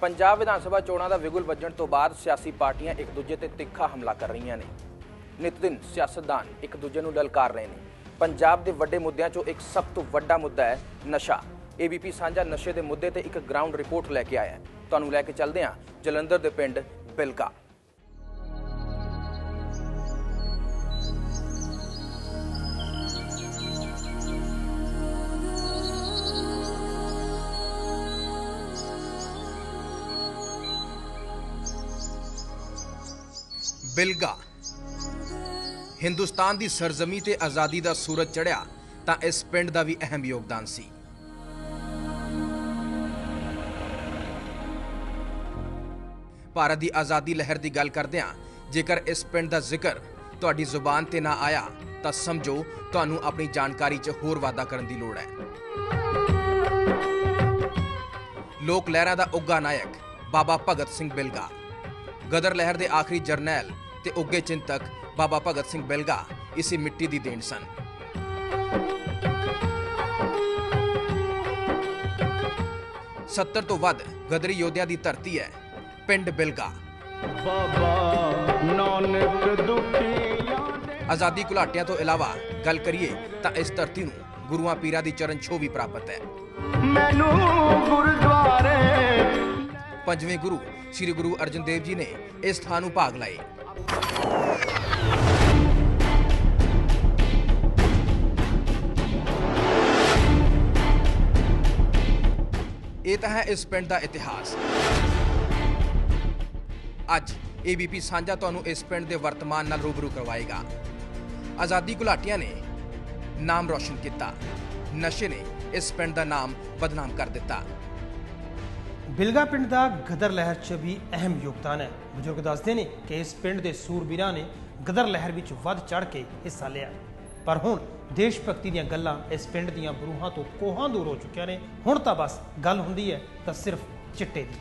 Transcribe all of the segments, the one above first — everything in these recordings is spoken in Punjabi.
ਪੰਜਾਬ ਵਿਧਾਨ ਸਭਾ ਚੋਣਾਂ ਦਾ ਵਿਗੁਲ ਵੱਜਣ ਤੋਂ ਬਾਅਦ ਸਿਆਸੀ ਪਾਰਟੀਆਂ ਇੱਕ ਦੂਜੇ ਤੇ ਤਿੱਖਾ ਹਮਲਾ ਕਰ ਰਹੀਆਂ ਨੇ। ਨਿਤਦਿਨ ਸਿਆਸਤਦਾਨ ਇੱਕ ਦੂਜੇ ਨੂੰ ਲਲਕਾਰ ਰਹੇ ਨੇ। ਪੰਜਾਬ ਦੇ ਵੱਡੇ ਮੁੱਦਿਆਂ 'ਚੋਂ ਇੱਕ ਸਭ ਤੋਂ ਵੱਡਾ ਮੁੱਦਾ ਹੈ ਨਸ਼ਾ। ਏਬੀਪੀ ਸਾਂਝਾ ਨਸ਼ੇ ਦੇ ਮੁੱਦੇ ਤੇ ਇੱਕ ਗਰਾਊਂਡ ਰਿਪੋਰਟ ਲੈ ਕੇ ਆਇਆ ਹੈ। ਤੁਹਾਨੂੰ ਲੈ ਕੇ ਚੱਲਦੇ ਹਾਂ ਜਲੰਧਰ ਦੇ ਪਿੰਡ ਬਿਲਕਾ ਬਿਲਗਾ। ਹਿੰਦੁਸਤਾਨ ਦੀ ਸਰਜ਼ਮੀ ਤੇ ਆਜ਼ਾਦੀ ਦਾ ਸੂਰਜ ਚੜ੍ਹਿਆ ਤਾਂ ਇਸ ਪਿੰਡ ਦਾ ਵੀ ਅਹਿਮ ਯੋਗਦਾਨ ਸੀ। ਭਾਰਤ ਦੀ ਆਜ਼ਾਦੀ ਲਹਿਰ ਦੀ ਗੱਲ ਕਰਦਿਆਂ ਜੇਕਰ ਇਸ ਪਿੰਡ ਦਾ ਜ਼ਿਕਰ ਤੁਹਾਡੀ ਜ਼ੁਬਾਨ ਤੇ ਨਾ ਆਇਆ ਤਾਂ ਸਮਝੋ ਤੁਹਾਨੂੰ ਆਪਣੀ ਜਾਣਕਾਰੀ 'ਚ ਹੋਰ ਵਾਧਾ ਕਰਨ ਦੀ ਲੋੜ ਹੈ। ਲੋਕ ਲਹਿਰਾਂ ਦਾ ਉੱਗਾ ਨਾਇਕ ਬਾਬਾ ਭਗਤ ਸਿੰਘ ਬਿਲਗਾ। ਗਦਰ ਲਹਿਰ ਦੇ ਆਖਰੀ ਜਰਨੈਲ ਤੇ ਉੱਗੇ ਚਿੰਤਕ ਬਾਬਾ ਭਗਤ ਸਿੰਘ ਬਿਲਗਾ ਇਸੇ ਮਿੱਟੀ ਦੀ ਦੇਣ ਸਨ। ਸੱਤਰ ਤੋਂ ਵੱਧ ਗਦਰੀ ਯੋਧਿਆਂ ਦੀ ਧਰਤੀ ਹੈ ਪਿੰਡ ਬਿਲਗਾ। ਬਾਬਾ ਨਾਨਕ ਦੁਖੀਆਂ ਆਜ਼ਾਦੀ ਘੁਲਾਟਿਆਂ ਤੋਂ ਇਲਾਵਾ ਗੱਲ ਕਰੀਏ ਤਾਂ ਇਸ ਧਰਤੀ ਨੂੰ ਗੁਰੂਆਂ ਪੀਰਾਂ ਦੀ ਚਰਨ ਛੋਹ ਵੀ ਪ੍ਰਾਪਤ ਹੈ। ਮੈਨੂੰ ਗੁਰਦੁਆਰੇ ਪੰਜਵੇਂ ਗੁਰੂ ਸ੍ਰੀ ਗੁਰੂ ਅਰਜਨ ਦੇਵ ਜੀ ਨੇ ਇਸ ਥਾਂ ਨੂੰ ਭਾਗ ਲਾਏ। ਇਹ ਤਾਂ ਹੈ ਇਸ ਪਿੰਡ ਦਾ ਇਤਿਹਾਸ। ਅੱਜ ਏਬੀਪੀ ਸਾਂਝਾ ਤੁਹਾਨੂੰ ਇਸ ਪਿੰਡ ਦੇ ਵਰਤਮਾਨ ਨਾਲ ਰੂਬਰੂ ਕਰਵਾਏਗਾ। ਆਜ਼ਾਦੀ ਘੁਲਾਟੀਆਂ ਨੇ ਨਾਮ ਰੌਸ਼ਨ ਕੀਤਾ। ਨਸ਼ੇ ਨੇ ਇਸ ਪਿੰਡ ਦਾ ਨਾਮ ਬਦਨਾਮ ਕਰ ਦਿੱਤਾ। ਬਿਲਗਾ ਪਿੰਡ ਦਾ ਗਦਰ ਲਹਿਰ 'ਚ ਵੀ ਅਹਿਮ ਯੋਗਦਾਨ ਹੈ। ਬਜ਼ੁਰਗ ਦੱਸਦੇ ਨੇ ਕਿ ਇਸ ਪਿੰਡ ਦੇ ਸੂਰਬੀਰਾਂ ਨੇ ਗਦਰ ਲਹਿਰ ਵਿੱਚ ਵੱਧ ਚੜ ਕੇ ਹਿੱਸਾ ਲਿਆ। ਪਰ ਹੁਣ ਦੇਸ਼ ਭਗਤੀ ਦੀਆਂ ਗੱਲਾਂ ਇਸ ਪਿੰਡ ਦੀਆਂ ਬਰੂਹਾਂ ਤੋਂ ਕੋਹਾਂ ਦੂਰ ਹੋ ਚੁੱਕੀਆਂ ਨੇ। ਹੁਣ ਤਾਂ ਬਸ ਗੱਲ ਹੁੰਦੀ ਹੈ ਤਾਂ ਸਿਰਫ ਚਿੱਟੇ ਦੀ।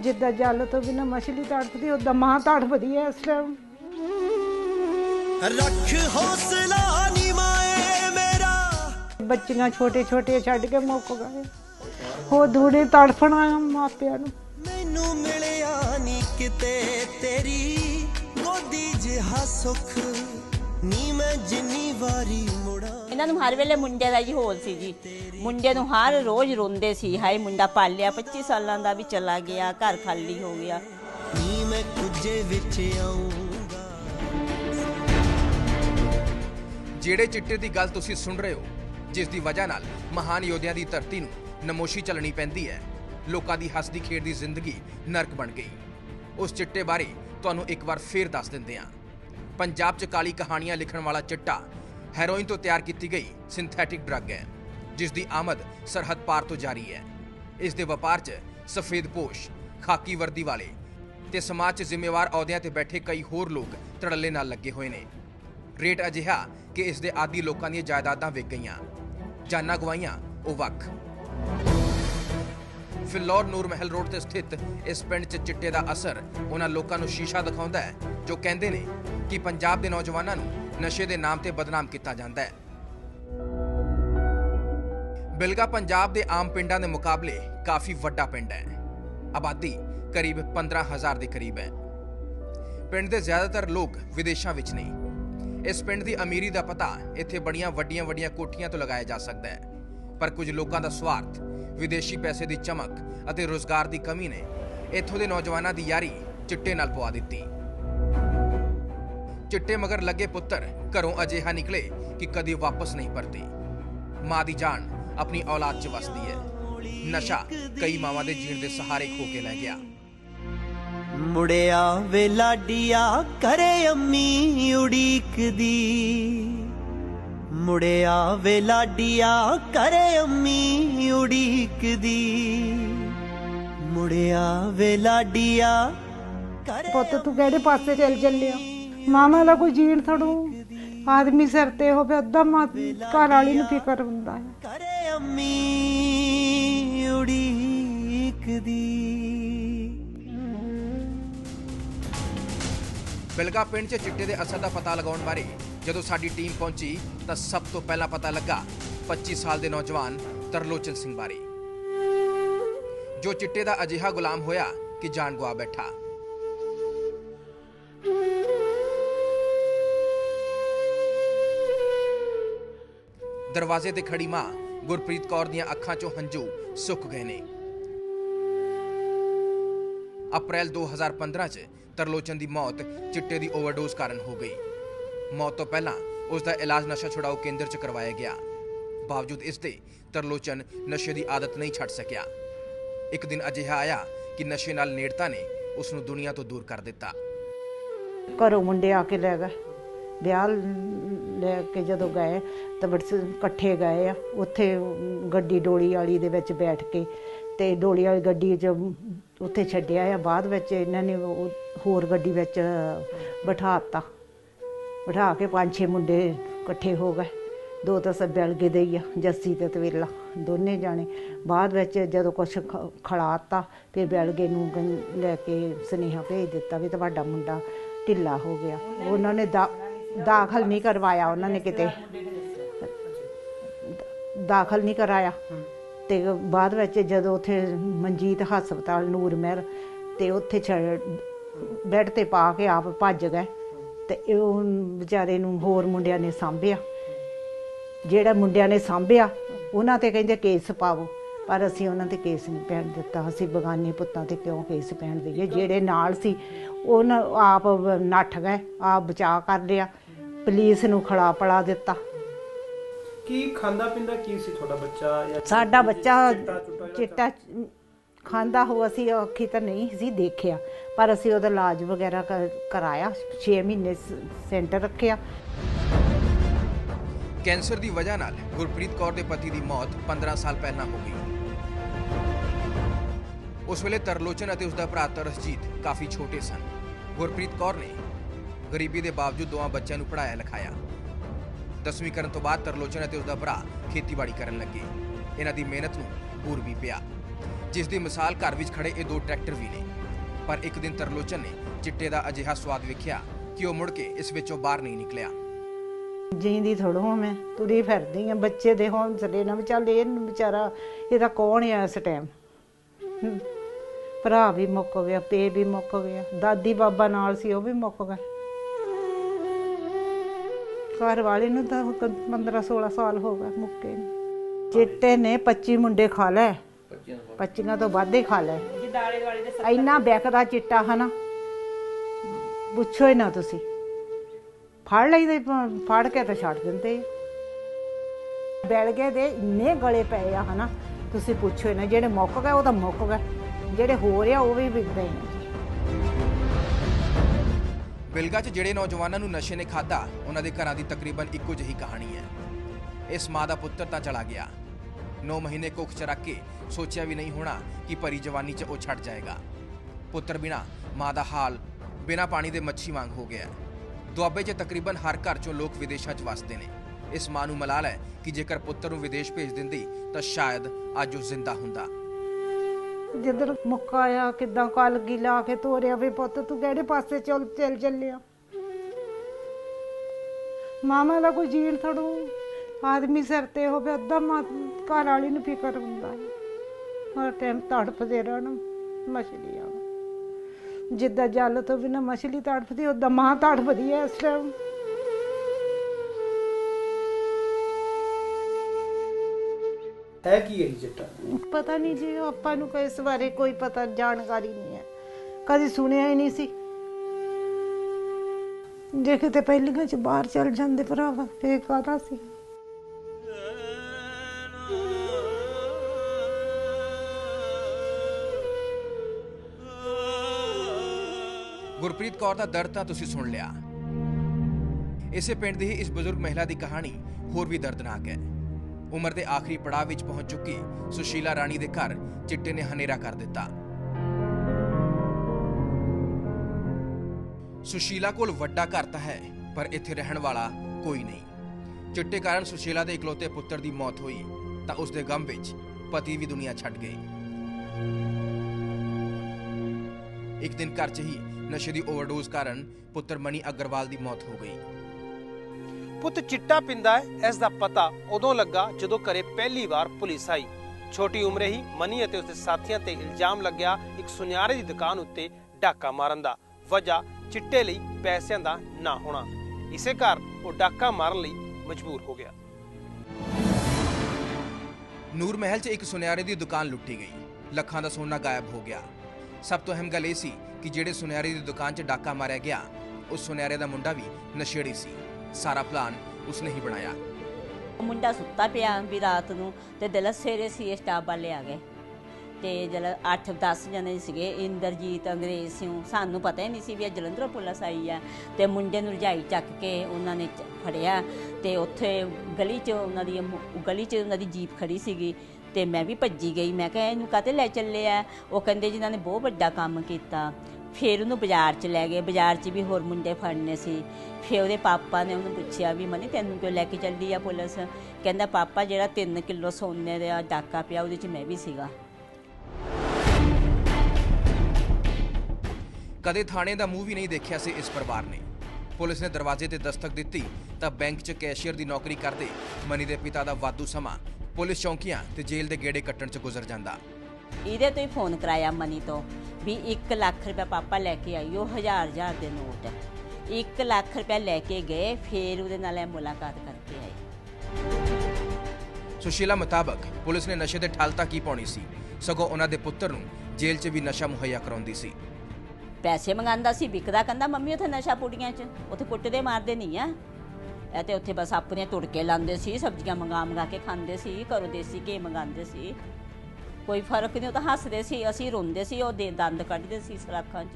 ਜਿੱਦਾਂ ਜਲ ਤੋਂ ਬਿਨਾ ਮਛਲੀ ਤੜਫਦੀ ਉਦਾਂ ਮਾਂ ਤੜਫਦੀ ਐ ਇਸ ਟਾਈਮ ਰੱਖ ਹੌਸਲਾ ਨੀ ਮਾਏ ਮੇਰਾ। ਬੱਚੀਆਂ ਛੋਟੇ ਛੋਟੇ ਛੱਡ ਕੇ ਮੁੱਕ ਗਏ। ਹੋ ਦੂੜੇ ਤੜਫਣਾ ਮਾਪਿਆਂ ਨੂੰ। ਮੈਨੂੰ ਮਿਲਿਆ ਨੀ ਕਿਤੇ ਤੇਰੀ। ਗੋਦੀ ਜਿਹਾ ਸੁੱਖ। ਨੀ ਮੈਂ ਜਿੰਨੀ ਵਾਰੀ ਮੁੜਾਂ। ਇਹਨਾਂ ਨੂੰ ਹਰ ਵੇਲੇ ਮੁੰਡੇ ਦਾ ਹੀ ਹੋਲ ਸੀ ਜੀ। ਮੁੰਡੇ ਨੂੰ ਹਰ ਰੋਜ਼ ਰੋਂਦੇ ਸੀ ਹਾਏ ਮੁੰਡਾ ਪਾਲਿਆ 25 ਸਾਲਾਂ ਦਾ ਵੀ ਚਲਾ ਗਿਆ ਘਰ ਖਾਲੀ ਹੋ ਗਿਆ। ਨੀ ਮੈਂ ਕੁਝੇ ਵਿੱਚ ਆਉਂਗਾ ਜਿਹੜੇ ਚਿੱਟੇ ਦੀ ਗੱਲ ਤੁਸੀਂ ਸੁਣ ਰਹੇ ਹੋ ਜਿਸ ਦੀ ਵਜ੍ਹਾ ਨਾਲ ਮਹਾਨ ਯੋਧਿਆਂ ਦੀ ਧਰਤੀ ਨੂੰ ਨਮੋਸ਼ੀ ਚੱਲਣੀ ਪੈਂਦੀ ਹੈ। ਲੋਕਾਂ ਦੀ ਹੱਸਦੀ ਖੇਡਦੀ ਜ਼ਿੰਦਗੀ ਨਰਕ ਬਣ ਗਈ। ਉਸ ਚਿੱਟੇ ਬਾਰੇ ਤੁਹਾਨੂੰ ਇੱਕ ਵਾਰ ਫੇਰ ਦੱਸ ਦਿੰਦੇ ਹਾਂ। ਪੰਜਾਬ 'ਚ ਕਾਲੀ ਕਹਾਣੀਆਂ ਲਿਖਣ ਵਾਲਾ ਚਿੱਟਾ ਹੈਰੋਇਨ ਤੋਂ ਤਿਆਰ ਕੀਤੀ ਗਈ ਸਿੰਥੈਟਿਕ ਡਰੱਗ ਹੈ, ਜਿਸ ਦੀ ਆਮਦ ਸਰਹੱਦ ਪਾਰ ਤੋਂ ਜਾਰੀ ਹੈ। ਇਸ ਦੇ ਵਪਾਰ 'ਚ ਸਫੇਦ ਪੋਸ਼, ਖਾਕੀ ਵਰਦੀ ਵਾਲੇ ਤੇ ਸਮਾਜ 'ਚ ਜ਼ਿੰਮੇਵਾਰ ਅਹੁਦਿਆਂ ਤੇ ਬੈਠੇ ਕਈ ਹੋਰ ਲੋਕ ਧੜੱਲੇ ਨਾਲ ਲੱਗੇ ਹੋਏ ਨੇ। ਰੇਟ ਅਜਿਹਾ ਕਿ ਇਸ ਦੇ ਆਦੀ ਲੋਕਾਂ ਦੀਆਂ ਜਾਇਦਾਦਾਂ ਵਿਕ ਗਈਆਂ। ਜਾਨਾਂ ਗਵਾਈਆਂ ਉਹ ਵੱਖ। ਫਿਲੌਰ ਨੂਰ ਮਹਿਲ ਰੋਡ ਤੇ ਸਥਿਤ ਇਸ ਪਿੰਡ 'ਚ ਚਿੱਟੇ ਦਾ ਅਸਰ ਉਹਨਾਂ ਲੋਕਾਂ ਨੂੰ ਸ਼ੀਸ਼ਾ ਦਿਖਾਉਂਦਾ ਹੈ, ਜੋ ਕਹਿੰਦੇ ਨੇ ਕਿ ਪੰਜਾਬ ਦੇ ਨੌਜਵਾਨਾਂ ਨੂੰ ਨਸ਼ੇ ਦੇ ਨਾਮ ਤੇ ਬਦਨਾਮ ਕੀਤਾ ਜਾਂਦਾ ਹੈ। ਬਿਲਗਾ ਪੰਜਾਬ ਦੇ ਆਮ ਪਿੰਡਾਂ ਦੇ ਮੁਕਾਬਲੇ ਕਾਫੀ ਵੱਡਾ ਪਿੰਡ ਹੈ। ਆਬਾਦੀ ਕਰੀਬ 15000 ਦੇ ਕਰੀਬ ਹੈ। ਪਿੰਡ ਦੇ ਜ਼ਿਆਦਾਤਰ ਲੋਕ ਵਿਦੇਸ਼ਾਂ ਵਿੱਚ ਨੇ। ਇਸ ਪਿੰਡ ਦੀ ਅਮੀਰੀ ਦਾ ਪਤਾ ਇੱਥੇ ਬੜੀਆਂ ਵੱਡੀਆਂ ਵੱਡੀਆਂ ਕੋਠੀਆਂ ਤੋਂ ਲਗਾਇਆ ਜਾ ਸਕਦਾ ਹੈ, ਪਰ ਕੁਝ ਲੋਕਾਂ ਦਾ ਸਵਾਰਥ ਵਿਦੇਸ਼ੀ ਪੈਸੇ ਦੀ ਚਮਕ ਅਤੇ ਰੋਜ਼ਗਾਰ ਦੀ ਕਮੀ ਨੇ ਇੱਥੋਂ ਦੇ ਨੌਜਵਾਨਾਂ ਦੀ ਯਾਰੀ ਚਿੱਟੇ ਨਾਲ ਪਵਾ ਦਿੱਤੀ। ਚਿੱਟੇ ਮਗਰ ਲੱਗੇ ਪੁੱਤਰ ਘਰੋਂ ਅਜਿਹਾ ਨਿਕਲੇ ਕਿ ਕਦੀ ਵਾਪਸ ਨਹੀਂ ਪਰਤੇ। ਮਾਂ ਦੀ ਜਾਨ ਆਪਣੀ ਔਲਾਦ 'ਚ ਵਸਦੀ ਹੈ। ਨਸ਼ਾ ਕਈ ਮਾਵਾਂ ਦੇ ਜੀਣ ਦੇ ਸਹਾਰੇ ਖੋ ਕੇ ਲੈ ਗਿਆ। ਮੁੜਿਆ ਵੇ ਲਾਡੀਆ ਕਰੇ ਅੰਮੀ ਉਡੀਕਦੀ। ਮੁੜਿਆ ਵੇ ਲਾਡੀਆ ਕਰੇ ਅੰਮੀ ਉਡੀਕਦੀ। ਮੁੜਿਆ ਵੇ ਲਾਡੀਆ ਕਰੇ ਪੁੱਤ ਤੂੰ ਕਿਹੜੇ ਪਾਸੇ ਚੱਲ ਚੱਲਿਆ? ਮਾਮਾ ਦਾ ਕੋਈ ਜੀਣ ਥੜੂ? ਆਦਮੀ ਸਿਰ ਤੇ ਹੋਵੇ ਅੱਧਾ ਮਾਂ ਘਰ ਵਾਲੀ ਨੂੰ ਫਿਕਰ ਹੁੰਦਾ ਹੈ। ਕਰੇ ਅੰਮੀ ਉਡੀਕਦੀ। ਬਿਲਗਾ ਪਿੰਡ 'ਚ ਚਿੱਟੇ ਦੇ ਅਸਰ ਦਾ ਪਤਾ ਲਗਾਉਣ ਬਾਰੇ ਜਦੋਂ ਸਾਡੀ ਟੀਮ ਪਹੁੰਚੀ ਤਾਂ ਸਭ ਤੋਂ ਪਹਿਲਾਂ ਪਤਾ ਲੱਗਾ 25 ਸਾਲ ਦੇ ਨੌਜਵਾਨ ਤਰਲੋਚਨ ਸਿੰਘ ਬਾਰੇ। ਜੋ ਚਿੱਟੇ ਦਾ ਅਜਿਹਾ ਗੁਲਾਮ ਹੋਇਆ ਕਿ ਜਾਨ ਗਵਾ ਬੈਠਾ। ਦਰਵਾਜ਼ੇ ਤੇ ਖੜੀ ਮਾਂ ਗੁਰਪ੍ਰੀਤ ਕੌਰ ਦੀਆਂ ਅੱਖਾਂ 'ਚੋਂ ਹੰਝੂ ਸੁੱਕ ਗਏ ਨੇ। ਅਪ੍ਰੈਲ 2015 'ਚ ਤਰਲੋਚਨ ਦੀ ਮੌਤ ਚਿੱਟੇ ਦੀ ਓਵਰਡੋਜ਼ ਕਾਰਨ ਹੋ ਗਈ। ਮੌਤ ਤੋਂ ਪਹਿਲਾਂ ਉਸ ਦਾ ਇਲਾਜ ਨਸ਼ਾ ਛੁਡਾਊ ਕੇਂਦਰ 'ਚ ਕਰਵਾਇਆ ਗਿਆ। ਬਾਵਜੂਦ ਇਸ ਦੇ ਤਰਲੋਚਨ ਨਸ਼ੇ ਦੀ ਆਦਤ ਨਹੀਂ ਛੱਡ ਸਕਿਆ। ਇੱਕ ਦਿਨ ਅਜਿਹਾ ਆਇਆ ਕਿ ਨਸ਼ੇ ਨਾਲ ਨੇੜਤਾ ਨੇ ਉਸ ਨੂੰ ਦੁਨੀਆ ਤੋਂ ਦੂਰ ਕਰ ਦਿੱਤਾ। ਘਰੋਂ ਮੁੰਡੇ ਆ ਕੇ ਲੈ ਗਏ। ਵਿਆਹ ਲੈ ਕੇ ਜਦੋਂ ਗਏ, ਤਾਂ ਬੜੇ ਇਕੱਠੇ ਗਏ ਆ। ਉੱਥੇ ਗੱਡੀ ਡੋਲੀ ਵਾਲੀ ਦੇ ਵਿੱਚ ਬੈਠ ਕੇ ਤੇ ਡੋਲੀ ਵਾਲੀ ਗੱਡੀ 'ਚ ਉੱਥੇ ਛੱਡਿਆ ਆ। ਬਾਅਦ ਵਿੱਚ ਇਹਨਾਂ ਨੇ ਹੋਰ ਗੱਡੀ ਵਿੱਚ ਬਿਠਾਤਾ ਬਿਠਾ ਕੇ ਪੰਜ ਛੇ ਮੁੰਡੇ ਇਕੱਠੇ ਹੋ ਗਏ। ਦੋ ਤਾਂ ਸਭ ਬੈਲਗੇ ਦੇ ਹੀ ਆ, ਜੱਸੀ ਤੇ ਤਵੇਲਾ। ਦੋਨੇ ਜਾਣੇ। ਬਾਅਦ ਵਿੱਚ ਜਦੋਂ ਕੁਛ ਖ- ਖੜਾਤਾ ਫਿਰ ਬੈਲਗੇ ਨੂੰ ਗੰ- ਲੈ ਕੇ ਸੁਨੇਹਾ ਭੇਜ ਦਿੱਤਾ ਵੀ ਤੁਹਾਡਾ ਮੁੰਡਾ ਢਿੱਲਾ ਹੋ ਗਿਆ। ਉਹਨਾਂ ਨੇ ਦਾ- ਦਾਖਲ ਨਹੀਂ ਕਰਵਾਇਆ ਉਹਨਾਂ ਨੇ ਕਿਤੇ। ਦਾਖਲ ਨਹੀਂ ਕਰਾਇਆ। ਤੇ ਬਾਅਦ ਵਿੱਚ ਜਦੋਂ ਉੱਥੇ ਮਨਜੀਤ ਹਸਪਤਾਲ ਨੂਰ ਮਹਿਰ ਤੇ ਉੱਥੇ ਛੱਡ- ਬੈੱਡ ਤੇ ਪਾ ਕੇ ਆਪ ਭੱਜ ਗਏ। ਤੇ ਉਹ ਵਿਚਾਰੇ ਨੂੰ ਹੋਰ ਮੁੰਡਿਆਂ ਨੇ ਸਾਂਭਿਆ। ਜਿਹੜਾ ਮੁੰਡਿਆਂ ਨੇ ਸਾਂਭਿਆ ਉਹਨਾਂ ਤੇ ਕਹਿੰਦੇ ਕੇਸ ਪਾਵੋ। ਪਰ ਅਸੀਂ ਉਹਨਾਂ ਤੇ ਕੇਸ ਨਹੀਂ ਪੈਣ ਦਿੱਤਾ। ਅਸੀਂ ਬਗਾਨੇ ਪੁੱਤਾਂ ਤੇ ਕਿਉਂ ਕੇਸ ਪੈਣ ਦਈਏ? ਜਿਹੜੇ ਨਾਲ ਸੀ ਉਹਨਾਂ ਆਪ ਨੱਠ ਗਏ ਆਪ ਬਚਾ ਕਰ ਲਿਆ। ਪੁਲਿਸ ਨੂੰ ਖੜਾ ਪੜਾ ਦਿੱਤਾ। ਕੀ ਖਾਂਦਾ ਪਿੰਦਾ ਕੀ ਸੀ ਤੁਹਾਡਾ ਬੱਚਾ ਜਾਂ ਸਾਡਾ ਬੱਚਾ ਚਿੱਟਾ ਚੁੱਟਾ ਜਿਹੜਾ ਚਿੱਟਾ? ਖਾਂਦਾ ਹੋ ਅਸੀਂ ਅੱਖੀ ਤਾਂ ਨਹੀਂ ਸੀ ਦੇਖਿਆ। ਪਰ ਅਸੀਂ ਉਹਦਾ ਇਲਾਜ ਵਗੈਰਾ ਕਰਾਇਆ। 6 ਮਹੀਨੇ ਸੈਂਟਰ ਰੱਖਿਆ। ਕੈਂਸਰ ਦੀ ਵਜ੍ਹਾ ਨਾਲ ਗੁਰਪ੍ਰੀਤ ਕੌਰ ਦੇ ਪਤੀ ਦੀ ਮੌਤ 15 ਸਾਲ ਪਹਿਲਾਂ ਹੋ ਗਈ। ਉਸ ਵੇਲੇ ਤਰਲੋਚਨ ਅਤੇ ਉਸ ਦਾ ਭਰਾ ਤਰਸਜੀਤ ਕਾਫੀ ਛੋਟੇ ਸਨ। ਗੁਰਪ੍ਰੀਤ ਕੌਰ ਨੇ ਗਰੀਬੀ ਦੇ ਬਾਵਜੂਦ ਦੋਵਾਂ ਬੱਚਿਆਂ ਨੂੰ ਪੜ੍ਹਾਇਆ ਲਿਖਾਇਆ। ਦਸਵੀਂ ਕਰਨ ਤੋਂ ਬਾਅਦ ਤਰਲੋਚਨ ਅਤੇ ਉਸ ਦਾ ਭਰਾ ਖੇਤੀਬਾੜੀ ਕਰਨ ਲੱਗੇ। ਇਹਨਾਂ ਦੀ ਮਿਹਨਤ ਨੂੰ ਬੂਰ ਵੀ ਪਿਆ। ਜਿਸ ਦੀ ਮਿਸਾਲ ਘਰ ਵਿੱਚ ਖੜੇ ਇਹ ਦੋ ਟਰੈਕਟਰ ਵੀ ਨੇ। ਪਰ ਇੱਕ ਦਿਨ ਤਰਲੋਚਨ ਨੇ ਚਿੱਟੇ ਦਾ ਅਜਿਹਾ ਸਵਾਦ ਵੇਖਿਆ ਕਿ ਉਹ ਮੁੜ ਕੇ ਇਸ ਵਿੱਚੋਂ ਬਾਹਰ ਨਹੀਂ ਨਿਕਲਿਆ। ਜੀਂਦੀ ਥੋੜੋ ਮੈਂ, ਤੁਰੀ ਫਿਰਦੀ ਆ ਬੱਚੇ ਦੇ ਹੌਂਸਲੇ ਨਾਲ ਚੱਲ ਇਹ ਵਿਚਾਰਾ, ਇਹਦਾ ਕੌਣ ਆ ਇਸ ਟਾਈਮ ਭਰਾ ਵੀ ਮੁੱਕ ਗਿਆ, ਪੇ ਵੀ ਮੁੱਕ ਗਿਆ, ਦਾਦੀ ਬਾਬਾ ਨਾਲ ਸੀ, ਉਹ ਵੀ ਮੁੱਕ ਗਏ ਘਰ ਵਾਲੇ ਨੂੰ ਤਾਂ 15 16 ਸਾਲ ਹੋ ਗਏ ਮੁੱਕੇ ਚਿੱਟੇ ਨੇ 25 ਮੁੰਡੇ ਖਾ ਲਏ। 25 ਤੋਂ ਵੱਧ ਹੀ ਖਾ ਲਏ ਇੰਨਾ ਬੈਕਦਾ ਚਿੱਟਾ ਹਨਾ। ਪੁੱਛੋ ਹੀ ਨਾ ਤੁਸੀਂ। ਫੜ ਲਈਦੇ ਪ- ਫੜ ਕੇ ਤਾਂ ਛੱਡ ਦਿੰਦੇ। ਬੈਲਗੇ ਦੇ ਇੰਨੇ ਗਲੇ ਪਏ ਆ ਹਨਾ। ਤੁਸੀਂ ਪੁੱਛੋ ਹੀ ਨਾ, ਜਿਹੜੇ ਮੁੱਕ ਗਏ ਉਹ ਤਾਂ ਮੁੱਕ ਗਏ। ਜਿਹੜੇ ਹੋ ਰਿਹਾ ਉਹ ਵੀ ਵਿਕਦੇ ਨੇ ਬਿਲਗਾ 'ਚ ਜਿਹੜੇ ਨੌਜਵਾਨਾਂ ਨੂੰ ਨਸ਼ੇ ਨੇ ਖਾਦਾ ਉਹਨਾਂ ਦੇ ਘਰਾਂ ਦੀ ਤਕਰੀਬਨ ਇੱਕੋ ਜਿਹੀ ਕਹਾਣੀ ਹੈ। ਇਸ ਮਾਂ ਦਾ ਪੁੱਤਰ ਤਾਂ ਚਲਾ ਗਿਆ। 9 ਮਹੀਨੇ ਕੁੱਖ ਚ ਰੱਖ ਕੇ ਸੋਚਿਆ ਵੀ ਨਹੀਂ ਹੋਣਾ ਕਿ ਭਰੀ ਜਵਾਨੀ 'ਚ ਉਹ ਛੱਡ ਜਾਏਗਾ ਪੁੱਤਰ ਬਿਨਾ ਮਾਂ ਦਾ ਹਾਲ ਬਿਨਾ ਪਾਣੀ ਦੇ ਮੱਛੀ ਵਾਂਗ ਹੋ ਗਿਆ ਦੁਆਬੇ 'ਚ ਤਕਰੀਬਨ ਹਰ ਘਰ 'ਚੋਂ ਲੋਕ ਵਿਦੇਸ਼ਾਂ 'ਚ ਵਸਦੇ ਨੇ ਇਸ ਮਾਂ ਨੂੰ ਮਲਾਲ ਹੈ ਕਿ ਜੇਕਰ ਪੁੱਤਰ ਨੂੰ ਵਿਦੇਸ਼ ਭੇਜ ਦਿੰਦੀ ਤਾਂ ਸ਼ਾਇਦ ਅੱਜ ਉਹ ਜ਼ਿੰਦਾ ਹੁੰਦਾ ਜਿੱਦਣ ਮੁੱਕਾ ਆਇਆ ਕਿਦਾਂ ਕਲਗੀ ਲਾ ਕੇ ਤੋਰਿਆ ਵੀ ਪੁੱਤ ਤੂੰ ਕਿਹੜੇ ਪਾਸੇ ਚੱਲ ਚੱਲ ਚੱਲਿਆ ਮਾਮਾ ਦਾ ਕੋਈ ਜੀਣ ਥੜੂ ਆਦਮੀ ਸਿਰ ਤੇ ਹੋਵੇ ਅੱਧਾ ਘਰ ਵਾਲੀ ਨੂੰ ਫਿਕਰ ਹੁੰਦਾ ਹੈ। ਹਰ ਟਾਈਮ ਤੜਫਦੇ ਰਹਿਣ ਮਛਲੀਆਂ ਜਿੱਦਾਂ ਜਲ ਤੋਂ ਬਿਨਾ ਮਛਲੀ ਤੜਫਦੀ ਉਦਾਂ ਮਾਂ ਤੜਫਦੀ ਐ ਇਸ ਟਾਈਮ ਹੈ ਕੀ ਇਹ ਚਿੱਟਾ ਪਤਾ ਨਹੀਂ ਜੀ ਆਪਾਂ ਨੂੰ ਕੋਈ ਇਸ ਬਾਰੇ ਕੋਈ ਪਤਾ ਜਾਣਕਾਰੀ ਨਹੀਂ ਹੈ। ਕਦੀ ਸੁਣਿਆ ਹੀ ਨਹੀਂ ਸੀ। ਜੇ ਕਿਤੇ ਪਹਿਲੀਆਂ ਚ ਬਾਹਰ ਚਲ ਜਾਂਦੇ ਭਰਾਵਾ ਫੇਰ ਕਾਹਦਾ ਸੀ? ਗੁਰਪ੍ਰੀਤ ਕੌਰ ਦਾ ਦਰਦ ਤਾਂ ਤੁਸੀਂ ਸੁਣ ਲਿਆ। ਇਸੇ ਪਿੰਡ ਦੀ ਹੀ ਇਸ ਬਜ਼ੁਰਗ ਮਹਿਲਾ ਦੀ ਕਹਾਣੀ ਹੋਰ ਵੀ ਦਰਦਨਾਕ ਹੈ। ਉਮਰ ਦੇ ਆਖਰੀ ਪੜਾਅ ਵਿੱਚ ਪਹੁੰਚ ਚੁੱਕੀ ਸੁਸ਼ੀਲਾ ਰਾਣੀ ਦੇ ਘਰ ਚਿੱਟੇ ਨੇ ਹਨੇਰਾ ਕਰ ਦਿੱਤਾ। ਸੁਸ਼ੀਲਾ ਕੋਲ ਵੱਡਾ ਘਰ ਤਾਂ ਹੈ, ਪਰ ਇੱਥੇ ਰਹਿਣ ਵਾਲਾ ਕੋਈ ਨਹੀਂ। ਚਿੱਟੇ ਕਾਰਨ ਸੁਸ਼ੀਲਾ ਦੇ ਇਕਲੌਤੇ ਪੁੱਤਰ ਦੀ ਮੌਤ ਹੋਈ। ਤਾਂ ਉਸ ਦੇ ਗਮ ਵਿੱਚ ਪਤੀ ਵੀ ਦੁਨੀਆ ਛੱਡ ਗਏ ਇੱਕ ਦਿਨ ਘਰ 'ਚ ਹੀ ਨਸ਼ੇ ਦੀ ਓਵਰਡੋਜ਼ ਕਾਰਨ ਪੁੱਤਰ ਮਣੀ ਅਗਰਵਾਲ ਦੀ ਮੌਤ ਹੋ ਗਈ। ਪੁੱਤ ਚਿੱਟਾ ਪਿੰਦਾ ਹੈ, ਇਸ ਦਾ ਪਤਾ ਉਦੋਂ ਲੱਗਾ ਜਦੋਂ ਘਰੇ ਪਹਿਲੀ ਵਾਰ ਪੁਲਿਸ ਆਈ। ਛੋਟੀ ਉਮਰੇ ਹੀ ਮਨੀ ਅਤੇ ਉਸਦੇ ਸਾਥੀਆਂ ਤੇ ਇਲਜ਼ਾਮ ਲੱਗਿਆ ਇੱਕ ਸੁਨਿਆਰੇ ਦੀ ਦੁਕਾਨ ਉੱਤੇ ਡਾਕਾ ਮਾਰਨ ਦਾ। ਵਜ੍ਹਾ ਚਿੱਟੇ ਲਈ ਪੈਸਿਆਂ ਦਾ ਨਾ ਹੋਣਾ। ਇਸੇ ਕਾਰਨ ਉਹ ਡਾਕਾ ਮਾਰਨ ਲਈ ਮਜਬੂਰ ਹੋ ਗਿਆ। ਨੂਰ ਮਹਿਲ 'ਚ ਇੱਕ ਸੁਨਿਆਰੇ ਦੀ ਦੁਕਾਨ ਲੁੱਟੀ ਗਈ। ਲੱਖਾਂ ਦਾ ਸੋਨਾ ਗਾਇਬ ਹੋ ਗਿਆ। ਸਭ ਤੋਂ ਅਹਿਮ ਗੱਲ ਇਹ ਸੀ ਕਿ ਜਿਹੜੇ ਸੁਨਿਆਰੇ ਦੀ ਦੁਕਾਨ 'ਚ ਡਾਕਾ ਮਾਰਿਆ ਗਿਆ, ਉਸ ਸੁਨਿਆਰੇ ਦਾ ਮੁੰਡਾ ਵੀ ਨਸ਼ੇੜੀ ਸੀ। ਸਾਰਾ ਪਲਾਨ ਉਸਨੇ ਹੀ ਬਣਾਇਆ। ਮੁੰਡਾ ਸੁੱਤਾ ਪਿਆ ਵੀ ਰਾਤ ਨੂੰ ਤੇ ਦਿਲ ਸੀ ਸਟਾਫ ਵਾਲੇ ਆ ਗਏ। ਤੇ ਜਲ 8-10 ਜਣੇ ਸੀਗੇ, ਇੰਦਰਜੀਤ, ਅੰਗਰੇਜ਼ ਸਿੰਘ ਸਾਨੂੰ ਪਤਾ ਹੀ ਨਹੀਂ ਸੀ ਵੀ ਇਹ ਜਲੰਧਰੋਂ ਪੁਲਿਸ ਆਈ ਆ। ਤੇ ਮੁੰਡੇ ਨੂੰ ਰਜਾਈ ਚੱਕ ਕੇ ਉਹਨਾਂ ਨੇ ਫੜਿਆ ਤੇ ਉੱਥੇ ਗਲੀ 'ਚ ਉਹਨਾਂ ਦੀ ਗਲੀ 'ਚ ਉਹਨਾਂ ਦੀ ਜੀਪ ਖੜੀ ਸੀਗੀ ਤੇ ਮੈਂ ਵੀ ਭੱਜੀ ਗਈ। ਮੈਂ ਕਿਹਾ, ਇਹਨੂੰ ਕਾਤੇ ਲੈ ਚੱਲੇ ਆ? ਉਹ ਕਹਿੰਦੇ, ਜਿਨ੍ਹਾਂ ਨੇ ਬਹੁਤ ਵੱਡਾ ਕੰਮ ਕੀਤਾ। ਫਿਰ ਉਹਨੂੰ ਬਾਜ਼ਾਰ 'ਚ ਲੈ ਗਏ। ਬਾਜ਼ਾਰ 'ਚ ਵੀ ਹੋਰ ਮੁੰਡੇ ਫੜਨੇ ਸੀ। ਫਿਰ ਉਹਦੇ ਪਾਪਾ ਨੇ ਉਹਨੂੰ ਪੁੱਛਿਆ ਵੀ, ਮਨੀ, ਤੈਨੂੰ ਕਿਉਂ ਲੈ ਕੇ ਚੱਲੀ ਆ ਪੁਲਿਸ? ਕਹਿੰਦਾ, ਪਾਪਾ, ਜਿਹੜਾ 3 ਕਿਲੋ ਸੋਨੇ ਦਾ ਡਾਕਾ ਪਿਆ, ਉਹਦੇ 'ਚ ਮੈਂ ਵੀ ਸੀਗਾ। ਕਦੇ ਥਾਣੇ ਦਾ ਮੂੰਹ ਵੀ ਨਹੀਂ ਦੇਖਿਆ ਸੀ ਇਸ ਪਰਿਵਾਰ ਨੇ। ਪੁਲਿਸ ਨੇ ਦਰਵਾਜ਼ੇ ਤੇ ਦਸਤਕ ਦਿੱਤੀ ਤਾਂ ਬੈਂਕ 'ਚ ਕੈਸ਼ੀਅਰ ਦੀ ਨੌਕਰੀ ਕਰਦੇ ਮਨੀ ਦੇ ਪਿਤਾ ਦਾ ਵਾਧੂ ਸਮਾਂ ਪੁਲਿਸ ਚੌਂਕੀਆਂ ਤੇ ਜੇਲ੍ਹ ਦੇ ਗੇੜੇ ਕੱਟਣ 'ਚ ਗੁਜ਼ਰ ਜਾਂਦਾ। ਇਹਦੇ ਤੋਂ ਹੀ ਫੋਨ ਕਰਾਇਆ ਮਨੀ ਤੋਂ ਵੀ 1 ਲੱਖ ਰੁਪਏ ਪਾਪਾ ਲੈ ਕੇ ਆਈ ਉਹ ਹਜ਼ਾਰ ਹਜ਼ਾਰ ਦੇ ਨੋਟ। 1 ਲੱਖ ਰੁਪਏ ਲੈ ਕੇ ਗਏ ਫਿਰ ਉਹਦੇ ਨਾਲ ਇਹ ਮੁਲਾਕਾਤ ਕਰਕੇ ਆਏ। ਸੁਸ਼ੀਲਾ ਮੁਤਾਬਕ ਪੁਲਿਸ ਨੇ ਨਸ਼ੇ ਤੇ ਠੱਲ ਤਾਂ ਕੀ ਪਾਉਣੀ ਸੀ? ਸਗੋਂ ਉਹਨਾਂ ਦੇ ਪੁੱਤਰ ਨੂੰ ਜੇਲ੍ਹ 'ਚ ਵੀ ਨਸ਼ਾ ਮੁਹੱਈਆ ਕਰਾਉਂਦੀ ਸੀ। ਪੈਸੇ ਮੰਗਾਂਦਾ ਸੀ, ਵਿਕਦਾ ਕਹਿੰਦਾ, ਮੰਮੀ, ਉੱਥੇ ਨਸ਼ਾ ਪੁੜੀਆਂ 'ਚ, ਉੱਥੇ ਕੁੱਟਦੇ ਮਾਰਦੇ ਨਹੀਂ ਆ। ਇਹ ਤੇ ਉੱਥੇ ਬਸ ਆਪਣੀਆਂ ਤੁੜਕੇ ਲਾਉਂਦੇ ਸੀ, ਸਬਜ਼ੀਆਂ ਮੰਗਾ ਮੰਗਾ ਕੇ ਖਾਂਦੇ ਸੀ, ਘਰੋਂ ਦੇਸੀ ਘੇ ਮੰਗਾਉਂਦੇ ਸੀ। ਕੋਈ ਫ਼ਰਕ ਨਹੀਂ ਉਹ ਤਾਂ ਹੱਸਦੇ ਸੀ, ਅਸੀਂ ਰੋਂਦੇ ਸੀ, ਉਹ ਦੇ ਦੰਦ ਕੱਢਦੇ ਸੀ ਸਰਾਖਾਂ 'ਚ।